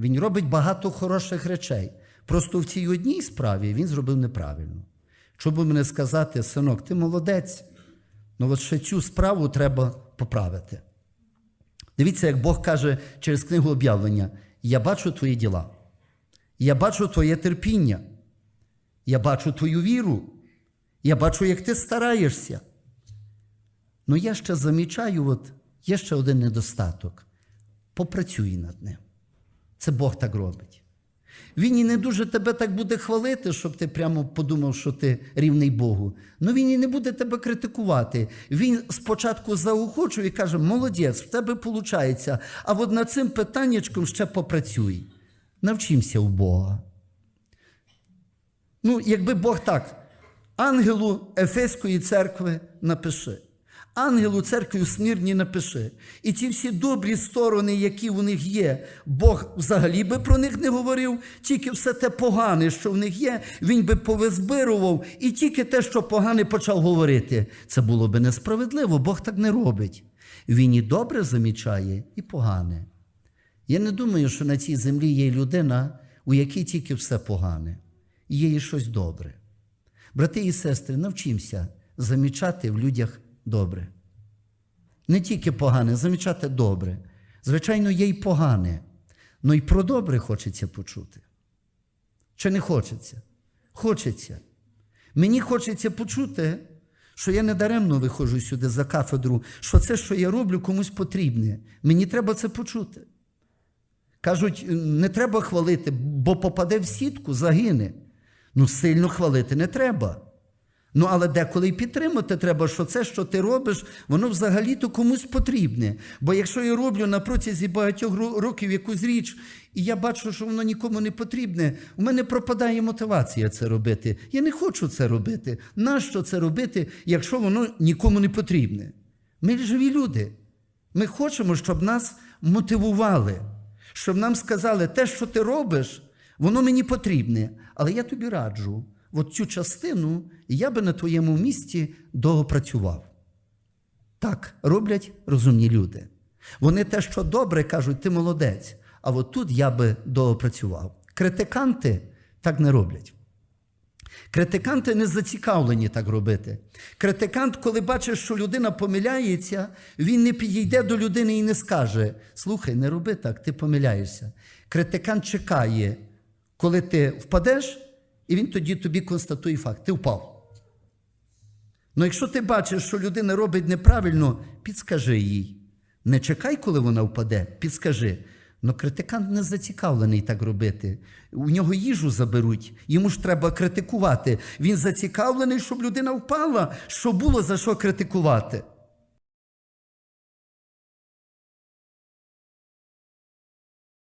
Він робить багато хороших речей. Просто в цій одній справі він зробив неправильно. Щоб мене сказати, синок, ти молодець, ну от ще цю справу треба поправити. Дивіться, як Бог каже через книгу об'явлення: Я бачу твої діла, я бачу твоє терпіння, я бачу твою віру, я бачу, як ти стараєшся. Ну я ще замічаю, от є ще один недостаток. Попрацюй над ним. Це Бог так робить. Він і не дуже тебе так буде хвалити, щоб ти прямо подумав, що ти рівний Богу. Ну він і не буде тебе критикувати. Він спочатку заохочує і каже: молодець, в тебе виходить, а от над цим питаннячком ще попрацюй. Навчимося у Бога. Ну, якби Бог так, ангелу Ефеської церкви напиши. Ангелу церкви у Смірні напиши. І ті всі добрі сторони, які у них є, Бог взагалі би про них не говорив, тільки все те погане, що в них є, він би повизбирував, і тільки те, що погане почав говорити. Це було би несправедливо, Бог так не робить. Він і добре замічає, і погане. Я не думаю, що на цій землі є людина, у якій тільки все погане, є і щось добре. Брати і сестри, навчимося замічати в людях добре. Не тільки погане, замічати добре. Звичайно, є й погане, але й про добре хочеться почути. Чи не хочеться? Хочеться. Мені хочеться почути, що я не даремно виходжу сюди за кафедру, що це, що я роблю, комусь потрібне. Мені треба це почути. Кажуть, не треба хвалити, бо попаде в сітку, загине. Ну, сильно хвалити не треба. Ну, але деколи й підтримати треба, що це, що ти робиш, воно взагалі-то комусь потрібне. Бо якщо я роблю на протязі багатьох років якусь річ, і я бачу, що воно нікому не потрібне, у мене пропадає мотивація це робити. Я не хочу це робити. Нащо це робити, якщо воно нікому не потрібне? Ми живі люди. Ми хочемо, щоб нас мотивували, щоб нам сказали, те, що ти робиш, воно мені потрібне, але я тобі раджу. От цю частину я би на твоєму місці довго працював. Так роблять розумні люди. Вони те, що добре, кажуть, ти молодець. А от тут я би довго працював. Критиканти так не роблять. Критиканти не зацікавлені так робити. Критикант, коли бачить, що людина помиляється, він не підійде до людини і не скаже: Слухай, не роби так, ти помиляєшся. Критикант чекає, коли ти впадеш, і він тоді тобі констатує факт: ти впав. Ну, якщо ти бачиш, що людина робить неправильно, підскажи їй. Не чекай, коли вона впаде, підскажи. Ну, критикант не зацікавлений так робити. У нього їжу заберуть, йому ж треба критикувати. Він зацікавлений, щоб людина впала, щоб було за що критикувати.